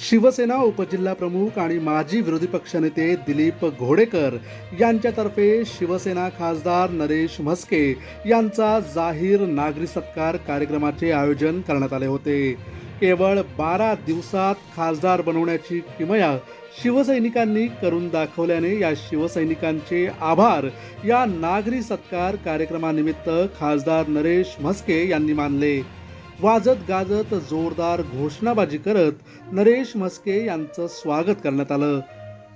शिवसेना उपजिल्हाप्रमुख आणि माजी विरोधी पक्षनेते दिलीप घोडेकर यांच्यातर्फे शिवसेना खासदार नरेश म्हस्के यांचा जाहीर नागरी सत्कार कार्यक्रमाचे आयोजन करण्यात आले होते. केवळ बारा दिवसात खासदार बनवण्याची किमया शिवसैनिकांनी करून दाखवल्याने या शिवसैनिकांचे आभार या नागरी सत्कार कार्यक्रमानिमित्त खासदार नरेश म्हस्के यांनी मानले. वाजत गाजत जोरदार घोषणाबाजी करत नरेश म्हस्के यांचं स्वागत करण्यात आलं.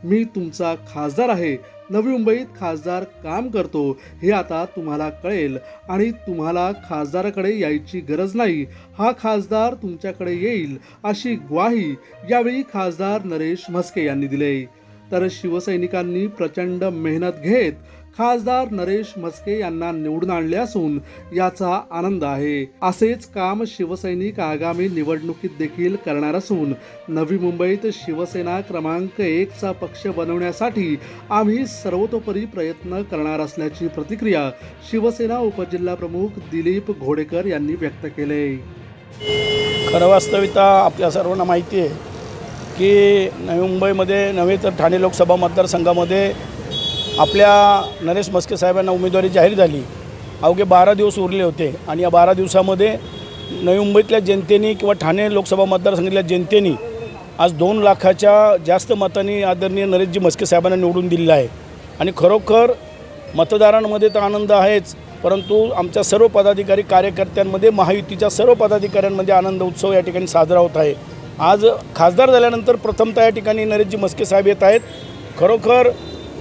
मी तुमचा खासदार आहे. नवी मुंबईत खासदार काम करतो. हे आता तुम्हाला कळेल. आणि तुम्हाला खासदाराकडे यायची गरज नाही. हा खासदार तुमच्याकडे येईल अशी ग्वाही यावेळी खासदार नरेश म्हस्के यांनी दिले. तर शिवसैनिकांनी प्रचंड मेहनत घेत खासदार नरेश मस्के यांना निवडून आणले असून याचा आनंद आहे. असेच काम शिवसैनिक आगामी निवडणुकीत देखील करणार असून नवी मुंबईत शिवसेना क्रमांक एकचा पक्ष बनवण्यासाठी आम्ही सर्वतोपरी प्रयत्न करणार असल्याची प्रतिक्रिया शिवसेना उपजिल्हाप्रमुख दिलीप घोडेकर यांनी व्यक्त केले. खरं वास्तविकता आपल्या सर्वांना माहिती आहे की नवी मुंबईमध्ये नव्हे तर ठाणे लोकसभा मतदारसंघामध्ये आपल्या नरेश मस्के साहेबांना उमेदवारी जाहीर झाली. अवघे बारा दिवस उरले होते आणि या बारा दिवसामध्ये नवी मुंबईतल्या जनतेने किंवा ठाणे लोकसभा मतदारसंघातल्या जनतेने आज दोन लाखाच्या जास्त मतांनी आदरणीय नरेशजी मस्के साहेबांना निवडून दिलेलं आहे. आणि खरोखर मतदारांमध्ये तर आनंद आहेच परंतु आमच्या सर्व पदाधिकारी कार्यकर्त्यांमध्ये महायुतीच्या सर्व पदाधिकाऱ्यांमध्ये आनंद उत्सव या ठिकाणी साजरा होत आहे. आज खासदार झाल्यानंतर प्रथमतः या ठिकाणी नरेशजी मस्के साहेब येत आहेत. खरोखर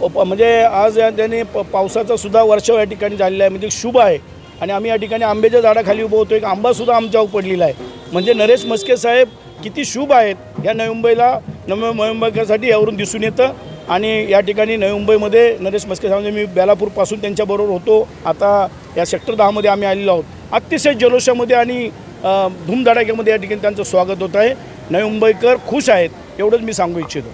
म्हणजे आज या त्यांनी प पावसाचासुद्धा वर्षाव या ठिकाणी झालेला आहे. म्हणजे शुभ आहे. आणि आम्ही या ठिकाणी आंब्याच्या झाडाखाली उभं होतो. एक आंबासुद्धा आमच्यावर पडलेला आहे. म्हणजे नरेश मस्के साहेब किती शुभ आहेत या नवी मुंबईला नवी यावरून दिसून येतं. आणि या ठिकाणी नवी मुंबईमध्ये नरेश मस्के साहेब म्हणजे मी बेलापूरपासून त्यांच्याबरोबर होतो. आता या सेक्टर दहामध्ये आम्ही आलेलो आहोत. अतिशय जल्लोषामध्ये आणि धूमधडाक्यामध्ये या ठिकाणी त्यांचं स्वागत होत आहे. नवी मुंबईकर खुश आहेत एवढंच मी सांगू इच्छितो.